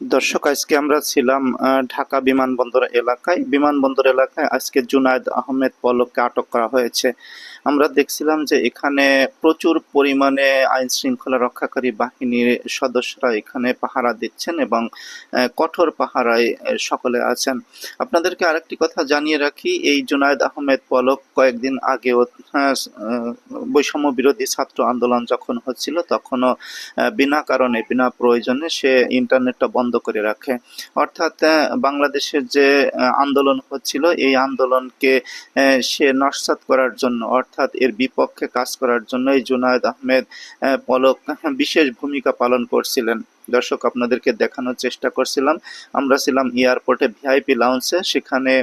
দর্শক, আজকে আমরা ছিলাম ঢাকা বিমানবন্দর এলাকায়। বিমানবন্দর এলাকায় আজকে জুনায়দ আহমেদ পলককে আটক করা হয়েছে। আমরা দেখছিলাম যে এখানে প্রচুর পরিমাণে আইন শৃঙ্খলা রক্ষাকারী বাহিনীর সদস্যরা এখানে পাহারা দিচ্ছেন এবং কঠোর পাহারায় সকলে আছেন। আপনাদেরকে আরেকটি কথা জানিয়ে রাখি এই জুনায়েদ আহমেদ পলক কয়েকদিন আগেও আহ, বৈষম্য বিরোধী ছাত্র আন্দোলন যখন হচ্ছিল তখনও বিনা কারণে বিনা প্রয়োজনে সে ইন্টারনেটটা বন্ধ করে রাখে। অর্থাৎ বাংলাদেশের যে আন্দোলন হচ্ছিল এই আন্দোলনকে সে নস্যাৎ করার জন্য অর্থাৎ এর বিপক্ষে কাজ করার জন্যই জুনায়েদ আহমেদ আহ, পলক বিশেষ ভূমিকা পালন করছিলেন। দর্শক আপনাদেরকে দেখানোর চেষ্টা করছিলাম। আমরা ছিলাম এয়ারপোর্টে ভিআইপি লাউন্সে সেখানে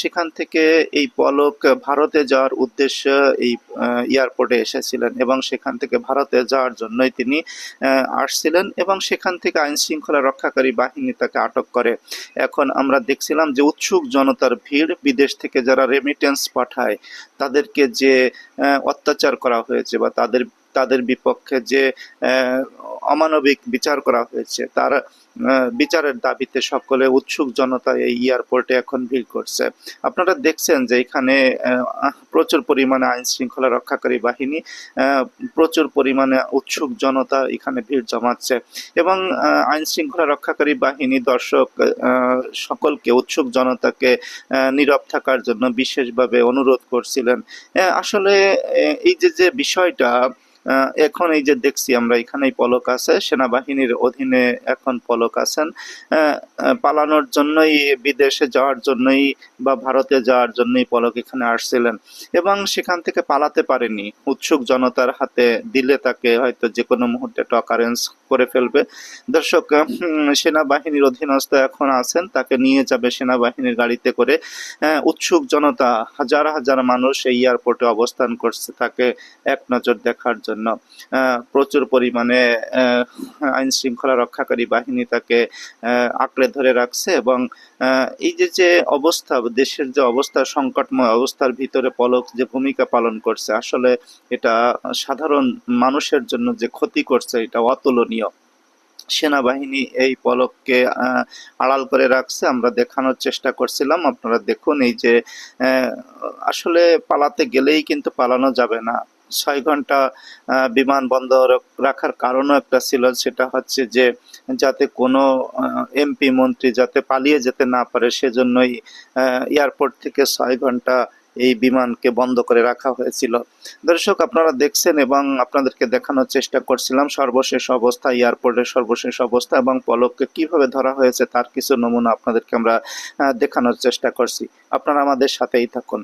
সেখান থেকে এই পলক ভারতে যাওয়ার উদ্দেশ্যে এই এয়ারপোর্টে এসেছিলেন এবং সেখান থেকে ভারতে যাওয়ার জন্যই তিনি আসছিলেন এবং সেখান থেকে আইন শৃঙ্খলা রক্ষাকারী বাহিনী তাকে আটক করে। এখন আমরা দেখছিলাম যে উৎসুক জনতার ভিড়, বিদেশ থেকে যারা রেমিটেন্স পাঠায়, তাদেরকে যে অত্যাচার করা হয়েছে বা তাদের তাদের বিপক্ষে যে অমানবিক বিচার করা হয়েছে। তার বিচারের দাবিতে সকলে উৎসুক জনতা এই এয়ারপোর্টে এখন ভিড় করছে। আপনারা দেখছেন যে এখানে প্রচুর পরিমাণে আইন শৃঙ্খলা রক্ষাকারী বাহিনী প্রচুর পরিমাণে উৎসুক জনতা এখানে ভিড় জমাচ্ছে এবং আইন শৃঙ্খলা রক্ষাকারী বাহিনী দর্শক সকলকে উৎসুক জনতাকে নীরব থাকার জন্য বিশেষভাবে অনুরোধ করছিলেন। আসলে এই যে যে বিষয়টা এখন এই যে দেখছি আমরা এখানেই পলক আছে, সেনাবাহিনীর অধীনে এখন পলক আছেন। পালানোর জন্যই, বিদেশে যাওয়ার জন্যই বা ভারতে যাওয়ার জন্যই পলক এখানে আসছিলেন এবং সেখান থেকে পালাতে পারেনি। উৎসুক জনতার হাতে দিলে তাকে হয়তো যে কোনো মুহূর্তে টকারেন্স করে ফেলবে। দর্শক সেনাবাহিনীর অধীনস্থ এখন আছেন, তাকে নিয়ে যাবে সেনাবাহিনীর গাড়িতে করে। উৎসুক জনতা, হাজার হাজার মানুষ এই এয়ারপোর্টে অবস্থান করছে, তাকে এক নজর দেখার জন্য। আহ, প্রচুর পরিমাণে আইন শৃঙ্খলা রক্ষাকারী বাহিনী তাকে আঁকড়ে ধরে রাখছে এবং এই যে যে অবস্থা দেশের যে অবস্থা সংকটময় অবস্থার ভিতরে পলক যে ভূমিকা পালন করছে আসলে এটা সাধারণ মানুষের জন্য যে ক্ষতি করছে এটা অতুলনীয়। সেনাবাহিনী এই পলককে আড়াল করে রাখছে আমরা দেখানোর চেষ্টা করছিলাম আপনারা দেখুন এই যে আসলে পালাতে গেলেই কিন্তু পালানো যাবে না। ছয় ঘণ্টা বিমান বিমানবন্দর রাখার কারণও একটা ছিল, সেটা হচ্ছে যে যাতে কোনো এমপি মন্ত্রী যাতে পালিয়ে যেতে না পারে, সেজন্যই এয়ারপোর্ট থেকে ছয় ঘণ্টা এই বিমানকে বন্ধ করে রাখা হয়েছিল। দর্শক, আপনারা দেখছেন এবং আপনাদেরকে দেখানোর চেষ্টা করছিলাম সর্বশেষ অবস্থা, এয়ারপোর্টের সর্বশেষ অবস্থা এবং পলককে কীভাবে ধরা হয়েছে, তার কিছু নমুনা আপনাদেরকে আমরা দেখানোর চেষ্টা করছি। আপনারা আমাদের সাথেই থাকুন।